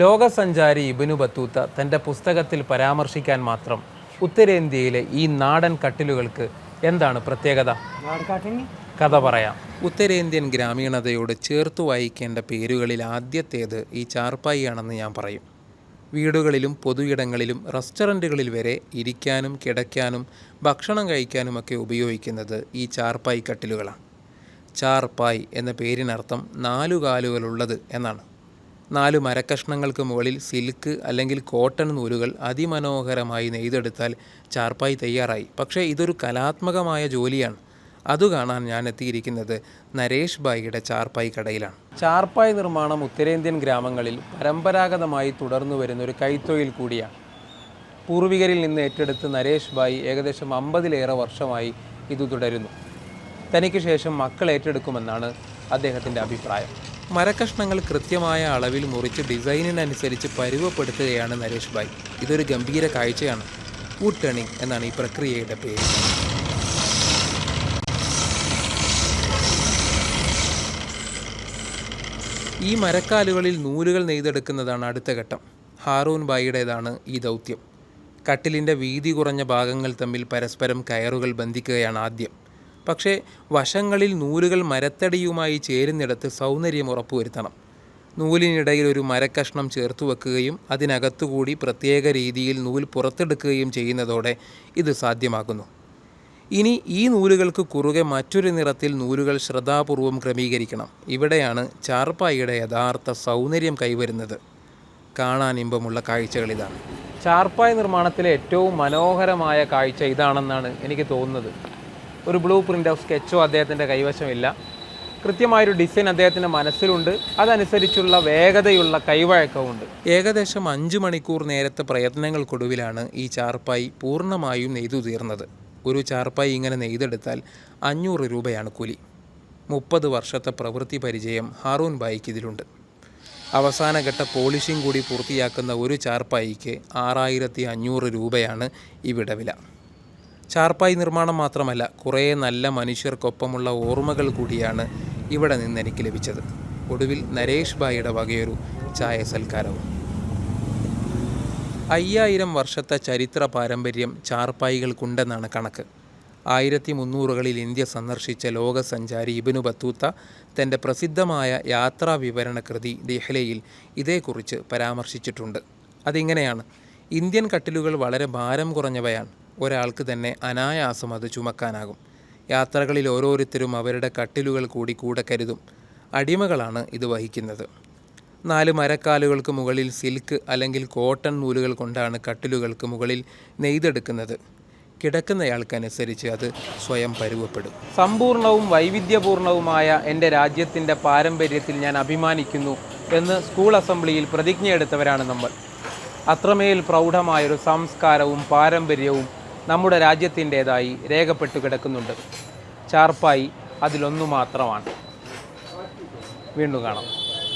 ലോകസഞ്ചാരി ഇബിനു Battuta തന്റെ പുസ്തകത്തിൽ പരാമർശിക്കാൻ മാത്രം ഉത്തരേന്ത്യയിലെ ഈ നാടൻ കട്ടിലുകൾക്ക് എന്താണ് പ്രത്യേകത? കഥ പറയാം. ഉത്തരേന്ത്യൻ ഗ്രാമീണതയോട് ചേർത്തു വായിക്കേണ്ട പേരുകളിൽ ആദ്യത്തേത് ഈ ചാർപ്പായി ആണെന്ന് ഞാൻ പറയും. വീടുകളിലും പൊതുയിടങ്ങളിലും റെസ്റ്റോറന്റുകളിൽ വരെ ഇരിക്കാനും കിടക്കാനും ഭക്ഷണം കഴിക്കാനുമൊക്കെ ഉപയോഗിക്കുന്നത് ഈ ചാർപ്പായി കട്ടിലുകളാണ്. ചാർപ്പായ് എന്ന പേരിനർത്ഥം നാലുകാലുകളുള്ളത് എന്നാണ്. നാല് മരക്കഷ്ണങ്ങൾക്ക് മുകളിൽ സിൽക്ക് അല്ലെങ്കിൽ കോട്ടൺ നൂലുകൾ അതിമനോഹരമായി നെയ്തെടുത്താൽ ചാർപ്പായി തയ്യാറായി. പക്ഷേ ഇതൊരു കലാത്മകമായ ജോലിയാണ്. അത് കാണാൻ ഞാൻ എത്തിയിരിക്കുന്നത് നരേഷ് ബായിയുടെ ചാർപ്പായി കടയിലാണ്. ചാർപ്പായി നിർമ്മാണം ഉത്തരേന്ത്യൻ ഗ്രാമങ്ങളിൽ പരമ്പരാഗതമായി തുടർന്നു വരുന്ന ഒരു കൈത്തൊഴിൽ കൂടിയാണ്. പൂർവികരിൽ നിന്ന് ഏറ്റെടുത്ത് നരേഷ് ബായി ഏകദേശം അമ്പതിലേറെ വർഷമായി ഇത് തുടരുന്നു. തനിക്ക് ശേഷം മക്കൾ ഏറ്റെടുക്കുമെന്നാണ് അദ്ദേഹത്തിന്റെ അഭിപ്രായം. മരക്കഷ്ണങ്ങൾ കൃത്യമായ അളവിൽ മുറിച്ച് ഡിസൈനിനനുസരിച്ച് പരുവപ്പെടുത്തുകയാണ് നരേഷ് ഭായ്. ഇതൊരു ഗംഭീര കാഴ്ചയാണ്. വുഡ് ടേണിംഗ് എന്നാണ് ഈ പ്രക്രിയയുടെ പേര്. ഈ മരക്കാലുകളിൽ നൂലുകൾ നെയ്തെടുക്കുന്നതാണ് അടുത്ത ഘട്ടം. ഹാറൂൻ ബായിയുടേതാണ് ഈ ദൗത്യം. കട്ടിലിന്റെ വീതി കുറഞ്ഞ ഭാഗങ്ങൾ തമ്മിൽ പരസ്പരം കയറുകൾ ബന്ധിക്കുകയാണ് ആദ്യം. പക്ഷേ വശങ്ങളിൽ നൂലുകൾ മരത്തടിയുമായി ചേരുന്നിടത്ത് സൗന്ദര്യം ഉറപ്പുവരുത്തണം. നൂലിനിടയിൽ ഒരു മരക്കഷ്ണം ചേർത്ത് വെക്കുകയും അതിനകത്തുകൂടി പ്രത്യേക രീതിയിൽ നൂൽ പുറത്തെടുക്കുകയും ചെയ്യുന്നതോടെ ഇത് സാധ്യമാകുന്നു. ഇനി ഈ നൂലുകൾക്ക് കുറുകെ മറ്റൊരു നിറത്തിൽ നൂലുകൾ ശ്രദ്ധാപൂർവം ക്രമീകരിക്കണം. ഇവിടെയാണ് ചാർപ്പായിയുടെ യഥാർത്ഥ സൗന്ദര്യം കൈവരുന്നത്. കാണാൻ ഇമ്പമുള്ള കാഴ്ചകൾ ഇതാണ്. ചാർപ്പായ നിർമ്മാണത്തിലെ ഏറ്റവും മനോഹരമായ കാഴ്ച ഇതാണെന്നാണ് എനിക്ക് തോന്നുന്നത്. ഒരു ബ്ലൂ പ്രിന്റ് സ്കെച്ചോ അദ്ദേഹത്തിന്റെ കൈവശമില്ല. കൃത്യമായൊരു ഡിസൈൻ അദ്ദേഹത്തിന്റെ മനസ്സിലുണ്ട്. അതനുസരിച്ചുള്ള വേഗതയുള്ള കൈവഴക്കവുമുണ്ട്. ഏകദേശം അഞ്ച് മണിക്കൂർ നേരത്തെ പ്രയത്നങ്ങൾക്കൊടുവിലാണ് ഈ ചാർപ്പായി പൂർണമായും നെയ്തു തീർന്നത്. ഒരു ചാർപ്പായി ഇങ്ങനെ നെയ്തെടുത്താൽ അഞ്ഞൂറ് രൂപയാണ് കൂലി. മുപ്പത് വർഷത്തെ പ്രവൃത്തി പരിചയം ഹാറൂൻ ബായിക്ക് ഇതിലുണ്ട്. അവസാനഘട്ട പോളിഷിംഗ് കൂടി പൂർത്തിയാക്കുന്ന ഒരു ചാർപ്പായിക്ക് ആറായിരത്തി അഞ്ഞൂറ് രൂപയാണ് ഇവിടെ വില ചാർപ്പായി നിർമ്മാണം മാത്രമല്ല കുറേ നല്ല മനുഷ്യർക്കൊപ്പമുള്ള ഓർമ്മകൾ കൂടിയാണ് ഇവിടെ നിന്ന് എനിക്ക് ലഭിച്ചത്. ഒടുവിൽ നരേഷ് ഭായിയുടെ വകയൊരു ചായ സൽക്കാരവും അയ്യായിരം വർഷത്തെ ചരിത്ര പാരമ്പര്യം ചാർപ്പായികൾക്കുണ്ടെന്നാണ് കണക്ക്. ആയിരത്തി മുന്നൂറുകളിൽ ഇന്ത്യ സന്ദർശിച്ച ലോകസഞ്ചാരി ഇബിനു ബത്തൂത്ത തന്റെ പ്രസിദ്ധമായ യാത്രാ വിവരണ കൃതി ദെഹ്ലയിൽ ഇതേക്കുറിച്ച് പരാമർശിച്ചിട്ടുണ്ട്. അതിങ്ങനെയാണ്. ഇന്ത്യൻ കട്ടിലുകൾ വളരെ ഭാരം കുറഞ്ഞവയാണ്. ഒരാൾക്ക് തന്നെ അനായാസം അത് ചുമക്കാനാകും. യാത്രകളിൽ ഓരോരുത്തരും അവരുടെ കട്ടിലുകൾ കൂടി കൂടെ കരുതും. അടിമകളാണ് ഇത് വഹിക്കുന്നത്. നാല് മരക്കാലുകൾക്ക് മുകളിൽ സിൽക്ക് അല്ലെങ്കിൽ കോട്ടൺ നൂലുകൾ കൊണ്ടാണ് കട്ടിലുകൾക്ക് മുകളിൽ നെയ്തെടുക്കുന്നത്. കിടക്കുന്നയാൾക്കനുസരിച്ച് അത് സ്വയം പരുവപ്പെടും. സമ്പൂർണവും വൈവിധ്യപൂർണവുമായ എന്റെ രാജ്യത്തിന്റെ പാരമ്പര്യത്തിൽ ഞാൻ അഭിമാനിക്കുന്നു എന്ന് സ്കൂൾ അസംബ്ലിയിൽ പ്രതിജ്ഞയെടുത്തവരാണ് നമ്മൾ. അത്രമേൽ പ്രൗഢമായൊരു സംസ്കാരവും പാരമ്പര്യവും നമ്മുടെ രാജ്യത്തിന്റേതായി രേഖപ്പെട്ടു കിടക്കുന്നുണ്ട്. ചാർപ്പായി അതിലൊന്നു മാത്രമാണ്. വീണ്ടും കാണാം.